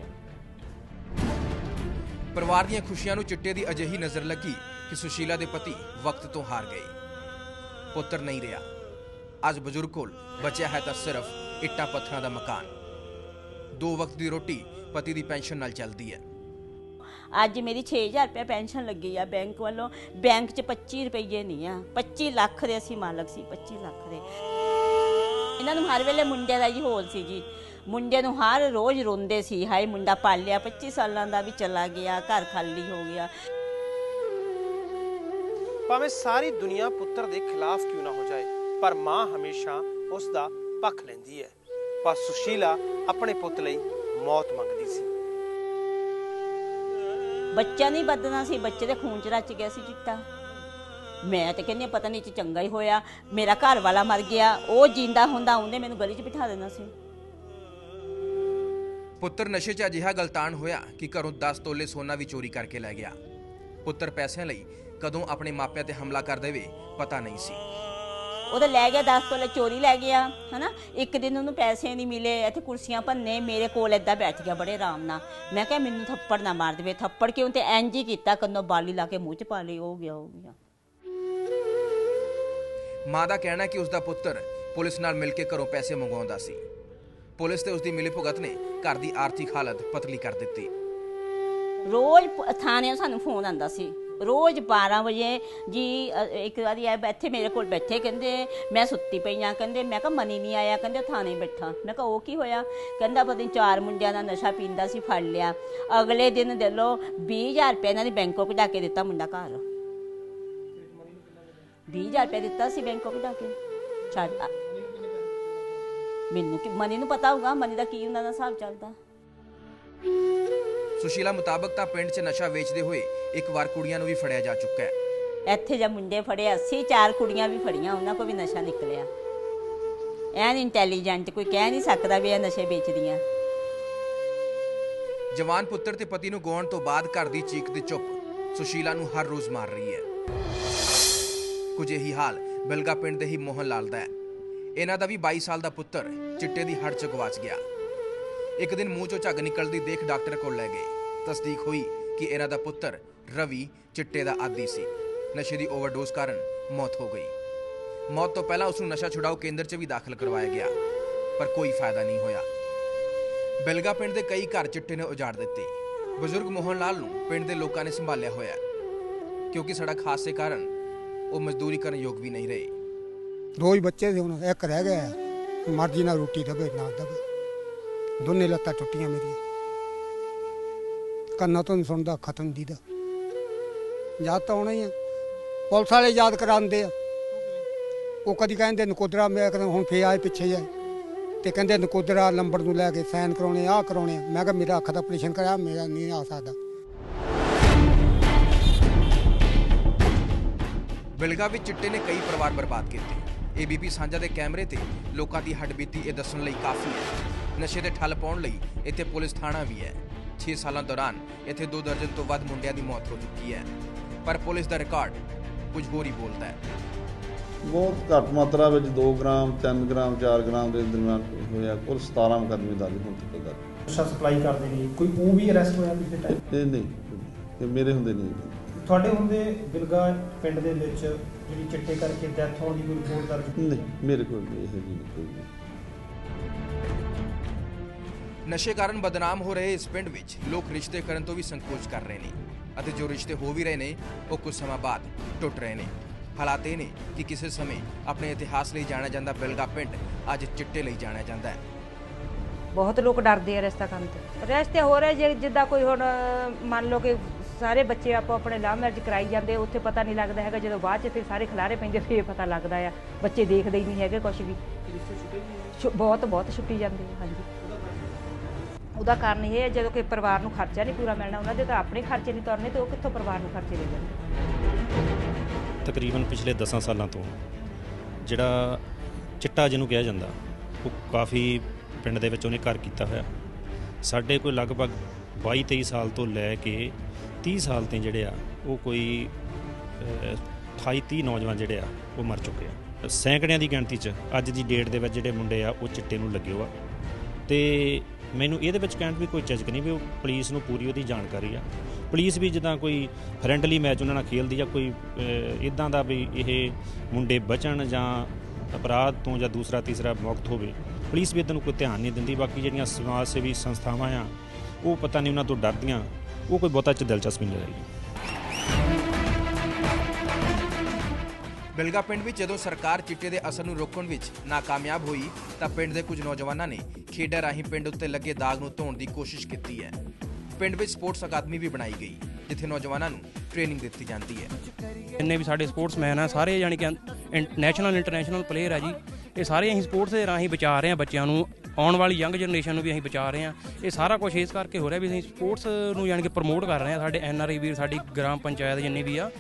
ਪਰਿਵਾਰ ਦੀਆਂ ਖੁਸ਼ੀਆਂ ਨੂੰ ਚਿੱਟੇ ਦੀ ਅਜਿਹੀ ਨਜ਼ਰ ਲੱਗੀ ਕਿ ਸੁਸ਼ੀਲਾ ਦੇ ਪਤੀ ਵਕਤ ਤੋਂ ਹਾਰ ਗਏ। ਪੁੱਤਰ ਨਹੀਂ ਰਿਹਾ। ਅੱਜ ਬਜ਼ੁਰਗ ਕੋਲ ਬਚਿਆ ਹੈ ਤਾਂ ਸਿਰਫ ਇੱਟਾਂ ਪੱਥਰਾਂ ਦਾ ਮਕਾਨ। ਦੋ ਵਕਤ ਦੀ ਰੋਟੀ ਪਤੀ ਦੀ ਪੈਨਸ਼ਨ ਨਾਲ ਚੱਲਦੀ ਹੈ। ਅੱਜ ਮੇਰੀ 6000 ਰੁਪਏ ਪੈਨਸ਼ਨ ਲੱਗੀ ਆ ਬੈਂਕ ਵੱਲੋਂ। ਬੈਂਕ 'ਚ 25 ਰੁਪਏ ਨਹੀਂ ਆ। 25 ਲੱਖ ਦੇ ਅਸੀਂ ਮਾਲਕ ਸੀ 25 ਲੱਖ ਦੇ। ਇਹਨਾਂ ਨੂੰ ਹਰ ਵੇਲੇ ਮੁੰਡੇ ਦਾ ਹੀ ਹੋਲ ਸੀ ਜੀ। ਮੁੰਡੇ ਨੂੰ ਹਰ ਰੋਜ਼ ਰੋਂਦੇ ਸੀ ਹਾਏ ਮੁੰਡਾ ਪਾਲਿਆ 25 ਸਾਲਾਂ ਦਾ ਵੀ ਚਲਾ ਗਿਆ ਘਰ ਖਾਲੀ ਹੋ ਗਿਆ। ਭਾਵੇਂ ਸਾਰੀ ਦੁਨੀਆ ਪੁੱਤਰ ਦੇ ਖਿਲਾਫ ਕਿਉਂ ਨਾ ਹੋ ਜਾਏ ਪਰ ਮਾਂ ਹਮੇਸ਼ਾ ਉਸ ਦਾ ਪੱਖ ਲੈਂਦੀ ਹੈ। ਪਰ ਸੁਸ਼ੀਲਾ ਆਪਣੇ ਪੁੱਤ ਲਈ ਮੌਤ ਮੰਗਦੀ ਸੀ। ਬੱਚਾ ਨਹੀਂ ਬਦਨਾ ਸੀ ਬੱਚੇ ਦੇ ਖੂਨ 'ਚ ਰਚ ਗਿਆ ਸੀ ਚਿੱਟਾ। ਮੈਂ ਤੇ ਕਹਿੰਦੀ ਹਾਂ, ਪਤਾ ਨਹੀਂ ਚ ਚੰਗਾ ਹੀ ਹੋਇਆ। ਮੇਰਾ ਘਰ ਵਾਲਾ ਮਰ ਗਿਆ ਉਹ ਜਿੰਦਾ ਹੁੰਦਾ ਉਹਨੇ ਮੈਨੂੰ ਗਲੀ 'ਚ ਬਿਠਾ ਦੇਣਾ ਸੀ। ਪੁੱਤਰ ਨਸ਼ੇ 'ਚ ਅਜਿਹਾ ਗਲਤਾਨ ਹੋਇਆ ਕਿ ਘਰੋਂ 10 ਤੋਲੇ ਸੋਨਾ ਵੀ ਚੋਰੀ ਕਰਕੇ ਲੈ ਗਿਆ। ਪੁੱਤਰ ਪੈਸਿਆਂ ਲਈ ਕਦੋਂ ਆਪਣੇ ਮਾਪਿਆਂ ਤੇ ਹਮਲਾ ਕਰ ਦੇਵੇ ਪਤਾ ਨਹੀਂ ਸੀ। ਉਹ ਤਾਂ ਲੈ ਗਿਆ 10 ਤੋਲੇ ਚੋਰੀ ਲੈ ਗਿਆ ਹਨਾ? ਇੱਕ ਦਿਨ ਉਹਨੂੰ ਪੈਸੇ ਨਹੀਂ ਮਿਲੇ ਇੱਥੇ ਕੁਰਸੀਆਂ ਭੰਨੇ ਮੇਰੇ ਕੋਲ ਏਦਾਂ ਬੈਠ ਗਿਆ ਬੜੇ ਆਰਾਮ ਨਾਲ। ਮੈਂ ਕਿਹਾ ਮੈਨੂੰ ਥੱਪੜ ਨਾ ਮਾਰ ਦੇਵੇ। ਥੱਪੜ ਕਿਉਂ ਤੇ ਇੰਜ ਹੀ ਕੀਤਾ ਕੰਨੋਂ ਬਾਲੀ ਲਾ ਕੇ ਮੂੰਹ 'ਚ ਪਾ ਲਈ ਹੋ ਗਿਆ ਹੋ ਗਿਆ। ਮਾਂ ਦਾ ਕਹਿਣਾ ਕਿ ਉਸ ਦਾ ਪੁੱਤਰ ਪੁਲਿਸ ਨਾਲ ਮਿਲ ਕੇ ਘਰੋਂ ਪੈਸੇ ਮੰਗਵਾਉਂਦਾ ਸੀ। ਪੁਲਿਸ ਤੇ ਉਸ ਦੀ ਮਿਲੀਭੁਗਤ ਨੇ ਘਰ ਦੀ ਆਰਥਿਕ ਹਾਲਤ ਪਤਲੀ ਕਰ ਦਿੱਤੀ। ਰੋਜ਼ ਥਾਣਿਓਂ ਸਾਨੂੰ ਫੋਨ ਆਂਦਾ ਸੀ। ਰੋਜ਼ 12 ਵਜੇ ਜੀ ਇੱਕ ਵਾਰੀ ਆ ਬੈਠੇ ਮੇਰੇ ਕੋਲ ਬੈਠੇ ਕਹਿੰਦੇ, ਮੈਂ ਸੁੱਤੀ ਪਈ ਆ, ਕਹਿੰਦੇ, ਮੈਂ ਕਿਹਾ ਮਨੀ ਨਹੀਂ ਆਇਆ, ਕਹਿੰਦੇ ਥਾਣੇ ਬੈਠਾ। ਮੈਂ ਕਿਹਾ, ਉਹ ਕੀ ਹੋਇਆ? ਕਹਿੰਦਾ, ਪਤਾ ਨਹੀਂ ਚਾਰ ਮੁੰਡਿਆਂ ਦਾ ਨਸ਼ਾ ਪੀਂਦਾ ਸੀ, ਫੜ ਲਿਆ। ਅਗਲੇ ਦਿਨ ਦੇ ਲੋ 20000 ਰੁਪਏ ਇਹਨਾਂ ਨੇ ਬੈਂਕੋਂ ਕਢਾ ਕੇ ਦਿੱਤਾ ਮੁੰਡਾ ਘਰ। 20000 ਰੁਪਏ ਦਿੱਤਾ ਸੀ ਬੈਂਕੋਂ ਕਢਾ ਕੇ। ਛੱਡ। ਮੈਨੂੰ ਕਿ, ਮਨੀ ਨੂੰ ਪਤਾ ਹੋਊਗਾ, ਮਨੀ ਦਾ ਕੀ ਉਹਨਾਂ ਦਾ ਹਿਸਾਬ ਚੱਲਦਾ। ਸੁਸ਼ੀਲਾ ਮੁਤਾਬਕ ਤਾਂ ਪਿੰਡ 'ਚ ਨਸ਼ਾ ਵੇਚਦੇ ਹੋਏ ਇੱਕ ਵਾਰ ਕੁੜੀਆਂ ਨੂੰ ਵੀ ਫੜਿਆ ਜਾ ਚੁੱਕਾ ਹੈ। ਇੱਥੇ ਜਦ ਮੁੰਡੇ ਫੜੇ ਅਸੀਂ ਚਾਰ ਕੁੜੀਆਂ ਵੀ ਫੜੀਆਂ ਉਹਨਾਂ ਕੋ ਵੀ ਨਸ਼ਾ ਨਿਕਲਿਆ। ਐਨ ਇੰਟੈਲੀਜੈਂਟ ਕੋਈ ਕਹਿ ਨਹੀਂ ਸਕਦਾ ਵੀ ਇਹ ਨਸ਼ੇ ਵੇਚਦੀਆਂ। ਜਵਾਨ ਪੁੱਤਰ ਤੇ ਪਤੀ ਨੂੰ ਗਵਾਉਣ ਤੋਂ ਬਾਅਦ ਘਰ ਦੀ ਚੀਕ ਤੇ ਚੁੱਪ ਸੁਸ਼ੀਲਾ ਨੂੰ ਹਰ ਰੋਜ਼ ਮਾਰ ਰਹੀ ਹੈ। ਕੁਝ ਇਹੀ ਹਾਲ ਬਿਲਗਾ ਪਿੰਡ ਦੇ ਹੀ ਮੋਹਨ ਲਾਲ ਦਾ ਹੈ। ਇਹਨਾਂ ਦਾ ਵੀ 22 ਸਾਲ ਦਾ ਪੁੱਤਰ ਚਿੱਟੇ ਦੀ ਹੜ ਚ ਗਵਾਚ ਗਿਆ। ਇੱਕ ਦਿਨ ਮੂੰਹ ਚੋਂ ਝੱਗ ਨਿਕਲਦੀ ਦੇਖ ਡਾਕਟਰ ਕੋਲ ਲੈ ਗਏ। ਤਸਦੀਕ ਹੋਈ ਕਿ ਇਹਨਾਂ ਦਾ ਪੁੱਤਰ ਰਵੀ ਚਿੱਟੇ ਦਾ ਆਦੀ ਸੀ। ਨਸ਼ੇ ਦੀ ਓਵਰਡੋਜ਼ ਕਾਰਨ ਮੌਤ ਹੋ ਗਈ। ਮੌਤ ਤੋਂ ਪਹਿਲਾਂ ਉਸ ਨੂੰ ਨਸ਼ਾ ਛੁਡਾਓ ਕੇਂਦਰ 'ਚ ਵੀ ਦਾਖਲ ਕਰਵਾਇਆ ਗਿਆ, ਪਰ ਕੋਈ ਫਾਇਦਾ ਨਹੀਂ ਹੋਇਆ। ਬਿਲਗਾ ਪਿੰਡ ਦੇ ਕਈ ਘਰ ਚਿੱਟੇ ਨੇ ਉਜਾੜ ਦਿੱਤੇ। ਬਜ਼ੁਰਗ ਮੋਹਨ ਲਾਲ ਨੂੰ ਪਿੰਡ ਦੇ ਲੋਕਾਂ ਨੇ ਸੰਭਾਲਿਆ ਹੋਇਆ। ਕਿਉਂਕਿ ਸੜਕ ਹਾਦਸੇ ਕਾਰਨ ਉਹ ਮਜ਼ਦੂਰੀ ਕਰਨ ਯੋਗ ਵੀ ਨਹੀਂ ਰਹੇ। ਦੋ ਹੀ ਬੱਚੇ ਸੀ ਹੁਣ, ਇੱਕ ਰਹਿ ਗਿਆ। ਮਰਜ਼ੀ ਨਾਲ ਰੋਟੀ ਦੇਵੇ, ਨਾ ਦਵੇ। ਦੋਨੇ ਲੱਤਾਂ ਟੁੱਟੀਆਂ ਮੇਰੀਆਂ। ਕੰਨਾਂ ਤੋਂ ਨਹੀਂ ਸੁਣਦਾ ਖਤਮ ਦੀਦਾ। ਯਾਦ ਤਾਂ ਆਉਣਾ ਹੀ ਆ। ਪੁਲਿਸ ਵਾਲੇ ਯਾਦ ਕਰਾਉਂਦੇ ਆ। ਉਹ ਕਦੀ ਕਹਿੰਦੇ, ਨਕੋਦਰਾ, ਮੈਂ ਕਹਿੰਦਾ ਹੁਣ ਫੇਰ ਆਏ ਪਿੱਛੇ ਜੇ ਤੇ ਕਹਿੰਦੇ, ਨਕੋਦਰਾ ਨੰਬਰ ਨੂੰ ਲੈ ਕੇ ਸਾਈਨ ਕਰਾਉਣੇ ਆ ਕਰਾਉਣੇ ਮੈਂ ਕਿਹਾ, ਮੇਰਾ ਅੱਖ ਦਾ ਆਪਰੇਸ਼ਨ ਕਰਿਆ ਮੇਰਾ ਨਹੀਂ ਆ ਸਕਦਾ। ਬਿਲਗਾ ਵਿੱਚ ਚਿੱਟੇ ਨੇ ਕਈ ਪਰਿਵਾਰ ਬਰਬਾਦ ਕੀਤੇ। ਏਬੀਪੀ ਸਾਂਝਾ ਦੇ ਕੈਮਰੇ ਤੇ ਲੋਕਾਂ ਦੀ ਹੱਡਬੀਤੀ ਇਹ ਦੱਸਣ ਲਈ ਕਾਫੀ ਹੈ। ਨਸ਼ੇ ਦੇ ਠੱਲ ਪਾਉਣ ਲਈ ਇੱਥੇ ਪੁਲਿਸ ਥਾਣਾ ਵੀ ਹੈ। 6 ਸਾਲਾਂ ਦੌਰਾਨ ਇੱਥੇ 2 ਦਰਜਨ ਤੋਂ ਵੱਧ ਮੁੰਡਿਆਂ ਦੀ ਮੌਤ ਹੋ ਚੁੱਕੀ ਹੈ। ਪਰ ਪੁਲਿਸ ਦਾ ਰਿਕਾਰਡ ਕੁਝ ਹੋਰ ਹੀ ਬੋਲਦਾ ਹੈ। ਬਹੁਤ ਘੱਟ ਮਾਤਰਾ ਵਿੱਚ 2 ਗ੍ਰਾਮ 3 ਗ੍ਰਾਮ 4 ਗ੍ਰਾਮ ਦੇ ਦਰਮਿਆਨ ਹੋਇਆ। ਕੁੱਲ 17 ਮੁਕੱਦਮੇ ਦਰਜ ਹੁਣ ਤੱਕ ਦਰਜ। ਨਸ਼ਾ ਸਪਲਾਈ ਕਰਦੇ ਨੇ। ਕੋਈ ਉਹ ਵੀ ਅਰੈਸਟ ਹੋਇਆ ਪਿਛਲੇ ਟਾਈਮ ਇਹ ਨਹੀਂ। ਇਹ ਮੇਰੇ ਹੁੰਦੇ ਨਹੀਂ। ਤੁਹਾਡੇ ਹੁੰਦੇ ਬਿਲਗਾ ਪਿੰਡ ਦੇ ਵਿੱਚ ਜਿਹੜੀ ਚਿੱਟੇ ਕਰਕੇ ਡੈਥ ਹੋਣ ਦੀ ਕੋਈ ਰਿਪੋਰਟ ਦਰਜ? ਨਹੀਂ। ਮੇਰੇ ਕੋਲ ਨਹੀਂ ਇਹ ਜੀ ਕੋਈ। ਨਹੀਂ ਨਸ਼ੇ ਕਾਰਨ ਬਦਨਾਮ ਹੋ ਰਹੇ ਇਸ ਪਿੰਡ ਵਿੱਚ ਲੋਕ ਰਿਸ਼ਤੇ ਕਰਨ ਤੋਂ ਵੀ ਸੰਕੋਚ ਕਰ ਰਹੇ ਨੇ ਅਤੇ ਜੋ ਰਿਸ਼ਤੇ ਹੋ ਵੀ ਰਹੇ ਨੇ ਉਹ ਕੁਝ ਸਮਾਂ ਬਾਅਦ ਟੁੱਟ ਰਹੇ ਨੇ। ਹਾਲਾਤ ਇਹ ਨੇ ਕਿ ਕਿਸੇ ਸਮੇਂ ਆਪਣੇ ਇਤਿਹਾਸ ਲਈ ਜਾਣਿਆ ਜਾਂਦਾ ਬਿਲਗਾ ਪਿੰਡ ਅੱਜ ਚਿੱਟੇ ਲਈ ਜਾਣਿਆ ਜਾਂਦਾ ਹੈ। ਬਹੁਤ ਲੋਕ ਡਰਦੇ ਆ ਰਸਤਾ ਕਰਨ ਤੋਂ। ਰਸਤੇ ਹੋ ਰਹੇ ਜੇ ਜਿੱਦਾਂ ਕੋਈ ਹੁਣ ਮੰਨ ਲਓ ਕਿ ਸਾਰੇ ਬੱਚੇ ਆਪੋ ਆਪਣੇ ਲਾਹ ਮੈਰਿਜ ਕਰਾਈ ਜਾਂਦੇ ਉੱਥੇ ਪਤਾ ਨਹੀਂ ਲੱਗਦਾ ਹੈਗਾ ਜਦੋਂ ਬਾਅਦ ਚ ਫਿਰ ਸਾਰੇ ਖਿਲਾਰੇ ਪੈਂਦੇ ਫਿਰ ਪਤਾ ਲੱਗਦਾ ਆ। ਬੱਚੇ ਦੇਖਦੇ ਹੀ ਨਹੀਂ ਹੈਗੇ ਕੁਝ ਵੀ। ਬਹੁਤ ਬਹੁਤ ਛੁੱਟੀ ਜਾਂਦੇ ਆ ਹਾਂਜੀ। ਉਹਦਾ ਕਾਰਨ ਇਹ ਹੈ ਜਦੋਂ ਕਿ ਪਰਿਵਾਰ ਨੂੰ ਖਰਚਾ ਨਹੀਂ ਪੂਰਾ ਮਿਲਣਾ ਉਹਨਾਂ ਦੇ ਤਾਂ ਆਪਣੇ ਖਰਚੇ ਨਹੀਂ ਤੁਰਨੇ ਤੇ ਉਹ ਕਿੱਥੋਂ ਪਰਿਵਾਰ ਨੂੰ ਖਰਚੇ ਦੇ ਦੇਣਗੇ ਤਕਰੀਬਨ ਪਿਛਲੇ 10 ਸਾਲਾਂ ਤੋਂ ਜਿਹੜਾ ਚਿੱਟਾ ਜਿਹਨੂੰ ਕਿਹਾ ਜਾਂਦਾ ਉਹ ਕਾਫੀ ਪਿੰਡ ਦੇ ਵਿੱਚ ਉਹਨੇ ਘਰ ਕੀਤਾ ਹੋਇਆ। ਸਾਡੇ ਕੋਈ ਲਗਭਗ 22 23 ਸਾਲ ਤੋਂ ਲੈ ਕੇ 30 ਸਾਲ ਤੇ ਜਿਹੜੇ ਆ ਉਹ ਕੋਈ ਅਹ, 28 30 ਨੌਜਵਾਨ ਜਿਹੜੇ ਆ ਉਹ ਮਰ ਚੁੱਕੇ ਆ। ਸੈਂਕੜਿਆਂ ਦੀ ਗਿਣਤੀ 'ਚ ਅੱਜ ਦੀ ਡੇਟ ਦੇ ਵਿੱਚ ਜਿਹੜੇ ਮੁੰਡੇ ਆ ਉਹ ਚਿੱਟੇ ਨੂੰ ਲੱਗੇ ਹੋ ਆ। ਤੇ ਮੈਨੂੰ ਇਹਦੇ ਵਿੱਚ ਕਹਿਣ ਵੀ ਕੋਈ ਝਿਜਕ ਨਹੀਂ ਵੀ ਉਹ ਪੁਲਿਸ ਨੂੰ ਪੂਰੀ ਉਹਦੀ ਜਾਣਕਾਰੀ ਆ। ਪੁਲਿਸ ਵੀ ਜਿੱਦਾਂ ਕੋਈ ਫਰੈਂਡਲੀ ਮੈਚ ਉਹਨਾਂ ਨਾਲ ਖੇਲਦੀ ਆ ਕੋਈ ਇਦਾਂ ਦਾ ਵੀ ਇਹ ਮੁੰਡੇ ਬਚਣ ਜਾਂ ਅਪਰਾਧ ਤੋਂ ਜਾਂ ਦੂਸਰਾ, ਤੀਸਰਾ ਮੁਕਤ ਹੋਵੇ, ਪੁਲਿਸ ਵੀ ਇਦਾਂ ਨੂੰ ਕੋਈ ਧਿਆਨ ਨਹੀਂ ਦਿੰਦੀ। ਬਾਕੀ ਜਿਹੜੀਆਂ ਸਮਾਜ ਸੇਵੀ ਸੰਸਥਾਵਾਂ ਆ, ਉਹ ਪਤਾ ਨਹੀਂ ਉਹਨਾਂ ਤੋਂ ਡਰਦੀਆਂ। ਉਹ ਕੋਈ ਬਹੁਤਾ ਚ ਦਿਲਚਸਪੀ ਨਹੀਂ ਰਹੀ ਬਿਲਗਾ ਪਿੰਡ ਵਿੱਚ ਜਦੋਂ ਸਰਕਾਰ ਚਿੱਟੇ ਦੇ ਅਸਰ ਨੂੰ ਰੋਕਣ ਵਿੱਚ ਨਾਕਾਮਯਾਬ ਹੋਈ, ਤਾਂ ਪਿੰਡ ਦੇ ਕੁਝ ਨੌਜਵਾਨਾਂ ਨੇ ਖੇਡਾਂ ਰਾਹੀਂ ਪਿੰਡ ਉੱਤੇ ਲੱਗੇ ਦਾਗ ਨੂੰ ਧੋਣ ਦੀ ਕੋਸ਼ਿਸ਼ ਕੀਤੀ ਹੈ। ਪਿੰਡ ਵਿੱਚ ਸਪੋਰਟਸ ਅਕਾਦਮੀ ਵੀ ਬਣਾਈ ਗਈ, ਜਿੱਥੇ ਨੌਜਵਾਨਾਂ ਨੂੰ ਟ੍ਰੇਨਿੰਗ ਦਿੱਤੀ ਜਾਂਦੀ ਹੈ। ਜਿੰਨੇ ਵੀ ਸਾਡੇ ਸਪੋਰਟਸਮੈਨ ਆ, ਸਾਰੇ ਯਾਨੀ ਕਿ ਨੈਸ਼ਨਲ, ਇੰਟਰਨੈਸ਼ਨਲ ਪਲੇਅਰ ਆ ਜੀ, ਇਹ ਸਾਰੇ ਅਸੀਂ ਸਪੋਰਟਸ ਦੇ ਰਾਹੀਂ ਬਚਾ ਰਹੇ ਹਾਂ ਬੱਚਿਆਂ ਨੂੰ, ਆਉਣ ਵਾਲੀ ਯੰਗ ਜਨਰੇਸ਼ਨ ਨੂੰ ਵੀ ਅਸੀਂ ਬਚਾ ਰਹੇ ਹਾਂ। ਇਹ ਸਾਰਾ ਕੁਝ ਇਸ ਕਰਕੇ ਹੋ ਰਿਹਾ ਵੀ ਅਸੀਂ ਸਪੋਰਟਸ ਨੂੰ ਯਾਨੀ ਕਿ ਪ੍ਰਮੋਟ ਕਰ ਰਹੇ ਹਾਂ। ਸਾਡੇ ਐਨ ਆਰ ਆਈ ਵੀਰ, ਸਾਡੀ ਗ੍ਰਾਮ ਪੰਚਾਇਤ ਜਿੰਨੇ ਵੀ ਆ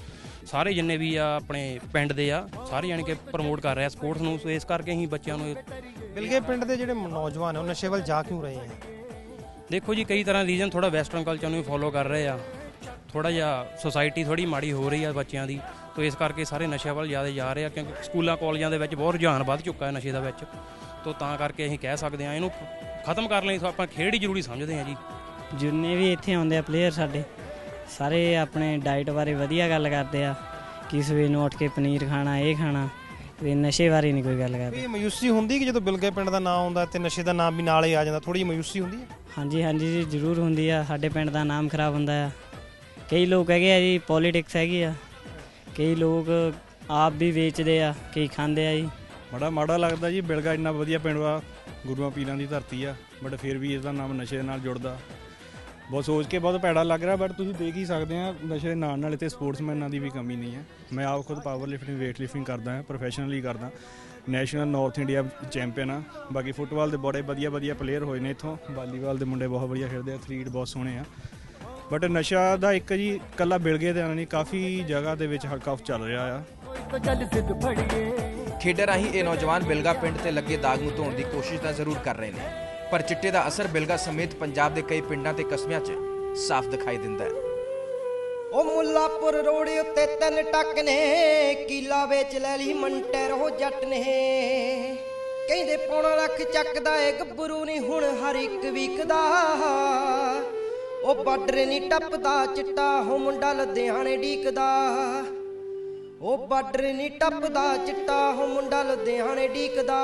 ਸਾਰੇ ਜਿੰਨੇ ਵੀ ਆ ਆਪਣੇ ਪਿੰਡ ਦੇ ਆ ਸਾਰੇ ਯਾਨੀ ਕਿ ਪ੍ਰਮੋਟ ਕਰ ਰਹੇ ਆ ਸਪੋਰਟਸ ਨੂੰ ਸੋ ਇਸ ਕਰਕੇ ਅਸੀਂ ਬੱਚਿਆਂ ਨੂੰ ਬਿਲਗੇ ਪਿੰਡ ਦੇ ਜਿਹੜੇ ਨੌਜਵਾਨ ਹੈ ਉਹ ਨਸ਼ੇ ਵੱਲ ਜਾ ਕਿਉਂ ਰਹੇ ਹੈ ਦੇਖੋ ਜੀ ਕਈ ਤਰ੍ਹਾਂ ਰੀਜਨ ਥੋੜਾ ਵੈਸਟਰਨ ਕਲਚਰ ਨੂੰ ਫੋਲੋ ਕਰ ਰਹੇ ਆ। ਥੋੜਾ ਜਿਹਾ ਸੋਸਾਇਟੀ ਥੋੜੀ ਮਾੜੀ ਹੋ ਰਹੀ ਆ ਬੱਚਿਆਂ ਦੀ ਤੋ ਇਸ ਕਰਕੇ ਸਾਰੇ ਨਸ਼ਿਆਂ ਵੱਲ ਜ਼ਿਆਦਾ ਜਾ ਰਹੇ ਆ ਕਿਉਂਕਿ ਸਕੂਲਾਂ ਕਾਲਜਾਂ ਦੇ ਵਿੱਚ ਬਹੁਤ ਰੁਝਾਨ ਵੱਧ ਚੁੱਕਾ ਹੈ ਨਸ਼ੇ ਦਾ ਵਿੱਚ। ਤੋ ਤਾਂ ਕਰਕੇ ਅਸੀਂ ਕਹਿ ਸਕਦੇ ਆ ਇਹਨੂੰ ਖਤਮ ਕਰਨ ਲਈ ਆਪਾਂ ਖੇਡ ਹੀ ਜ਼ਰੂਰੀ ਸਮਝਦੇ ਆ ਜੀ। ਜਿੰਨੇ ਵੀ ਇੱਥੇ ਆਉਂਦੇ ਆ ਪਲੇਅਰ ਸਾਡੇ ਸਾਰੇ ਆਪਣੇ ਡਾਈਟ ਬਾਰੇ ਵਧੀਆ ਗੱਲ ਕਰਦੇ ਆ। ਕਿ ਸਵੇਰ ਨੂੰ ਉੱਠ ਕੇ ਪਨੀਰ ਖਾਣਾ ਇਹ ਖਾਣਾ ਤੇ ਨਸ਼ੇ ਬਾਰੇ ਨਹੀਂ ਕੋਈ ਗੱਲ ਕਰਦੇ। ਇਹ ਮਾਯੂਸੀ ਹੁੰਦੀ ਕਿ ਜਦੋਂ ਬਿਲਗੇ ਪਿੰਡ ਦਾ ਨਾਮ ਆਉਂਦਾ ਤੇ ਨਸ਼ੇ ਦਾ ਨਾਮ ਵੀ ਨਾਲ ਹੀ ਆ ਜਾਂਦਾ ਥੋੜੀ ਮਾਯੂਸੀ ਹੁੰਦੀ ਹੈ? ਹਾਂਜੀ ਹਾਂਜੀ ਜੀ ਜ਼ਰੂਰ ਹੁੰਦੀ ਆ। ਸਾਡੇ ਪਿੰਡ ਦਾ ਨਾਮ ਖਰਾਬ ਹੁੰਦਾ ਆ। ਕਈ ਲੋਕ ਹੈਗੇ ਆ ਜੀ ਪੋਲਿਟਿਕਸ ਹੈਗੀ ਆ। ਕਈ ਲੋਕ ਆਪ ਵੀ ਵੇਚਦੇ ਆ ਕਈ ਖਾਂਦੇ ਆ ਜੀ। ਬੜਾ ਮਾੜਾ ਲੱਗਦਾ ਜੀ ਬਿਲਗਾ ਇੰਨਾ ਵਧੀਆ ਪਿੰਡ ਵਾ ਗੁਰੂਆਂ ਪੀਰਾਂ ਦੀ ਧਰਤੀ ਆ ਬਟ ਫਿਰ ਵੀ ਇਸ ਦਾ ਨਾਮ ਨਸ਼ੇ ਦੇ ਨਾਲ ਜੁੜਦਾ। ਬਹੁਤ ਸੋਚ ਕੇ ਬਹੁਤ ਭੈੜਾ ਲੱਗ ਰਿਹਾ ਬਟ ਤੁਸੀਂ ਦੇਖ ਹੀ ਸਕਦੇ ਆ, ਨਸ਼ੇ ਦੇ ਨਾਲ ਨਾਲ ਇੱਥੇ ਸਪੋਰਟਸਮੈਨਾਂ ਦੀ ਵੀ ਕਮੀ ਨਹੀਂ ਹੈ। ਮੈਂ ਆਪ ਖੁਦ ਪਾਵਰ ਲਿਫਟਿੰਗ weight ਲਿਫਟਿੰਗ ਕਰਦਾ ਹਾਂ ਪ੍ਰੋਫੈਸ਼ਨਲੀ ਕਰਦਾ ਨੈਸ਼ਨਲ ਨਾਰਥ ਇੰਡੀਆ ਚੈਂਪੀਅਨ ਆ। ਬਾਕੀ ਫੁੱਟਬਾਲ ਦੇ ਬੜੇ ਵਧੀਆ ਵਧੀਆ ਪਲੇਅਰ ਹੋਏ ਨੇ ਇੱਥੋਂ। ਵਾਲੀਬਾਲ ਦੇ ਮੁੰਡੇ ਬਹੁਤ ਵਧੀਆ ਖੇਡਦੇ ਆ ਐਥਲੀਟ ਬਹੁਤ ਸੋਹਣੇ ਆ। ਬਟ ਨਸ਼ਾ ਦਾ ਇੱਕ ਜੀ ਕੱਲਾ ਬਿਲਗੇ ਦੇ ਨਾਲ ਨਹੀਂ, ਕਾਫੀ ਜਗ੍ਹਾ ਦੇ ਵਿੱਚ ਹਲਕਾ ਚੱਲ ਰਿਹਾ ਆ। ਖੇਡਾਂ ਰਾਹੀਂ ਇਹ ਨੌਜਵਾਨ ਬਿਲਗਾ ਪਿੰਡ ਤੇ ਲੱਗੇ ਦਾਗ ਨੂੰ ਧੋਣ ਦੀ ਕੋਸ਼ਿਸ਼ ਤਾਂ ਜ਼ਰੂਰ ਕਰ ਰਹੇ ਨੇ। ਪਰ ਚਿੱਟੇ ਦਾ ਅਸਰ ਬਿਲਗਾ ਸਮੇਤ ਪੰਜਾਬ ਦੇ ਕਈ ਪਿੰਡਾਂ ਤੇ ਕਸਬਿਆਂ 'ਚ ਸਾਫ਼ ਦਿਖਾਈ ਦਿੰਦਾ ਹੈ। ਉਹ ਮੁੱਲਾਪੁਰ ਰੋਡ ਉੱਤੇ ਤਿੰਨ ਟੱਕ ਨੇ, ਕੀਲਾ ਵੇਚ ਲੈ ਲਈ ਮੰਟਰ, ਉਹ ਜੱਟ ਨੇ। ਕਹਿੰਦੇ ਪੌਣਾ ਲੱਖ ਚੱਕਦਾ ਏ, ਗੱਭਰੂ ਨਹੀਂ ਹੁਣ ਹਰ ਇੱਕ ਵਿਕਦਾ। ਉਹ ਬਾਰਡਰ ਨਹੀਂ ਟੱਪਦਾ, ਚਿੱਟਾ ਹੋ ਮੁੰਡਾ ਲੁਧਿਆਣੇ ਢੀਕਦਾ ਉਹ ਬਾਰਡਰ ਨਹੀਂ ਟੱਪਦਾ, ਚਿੱਟਾ ਹੋ ਮੁੰਡਾ ਲੁਧਿਆਣੇ ਢੀਕਦਾ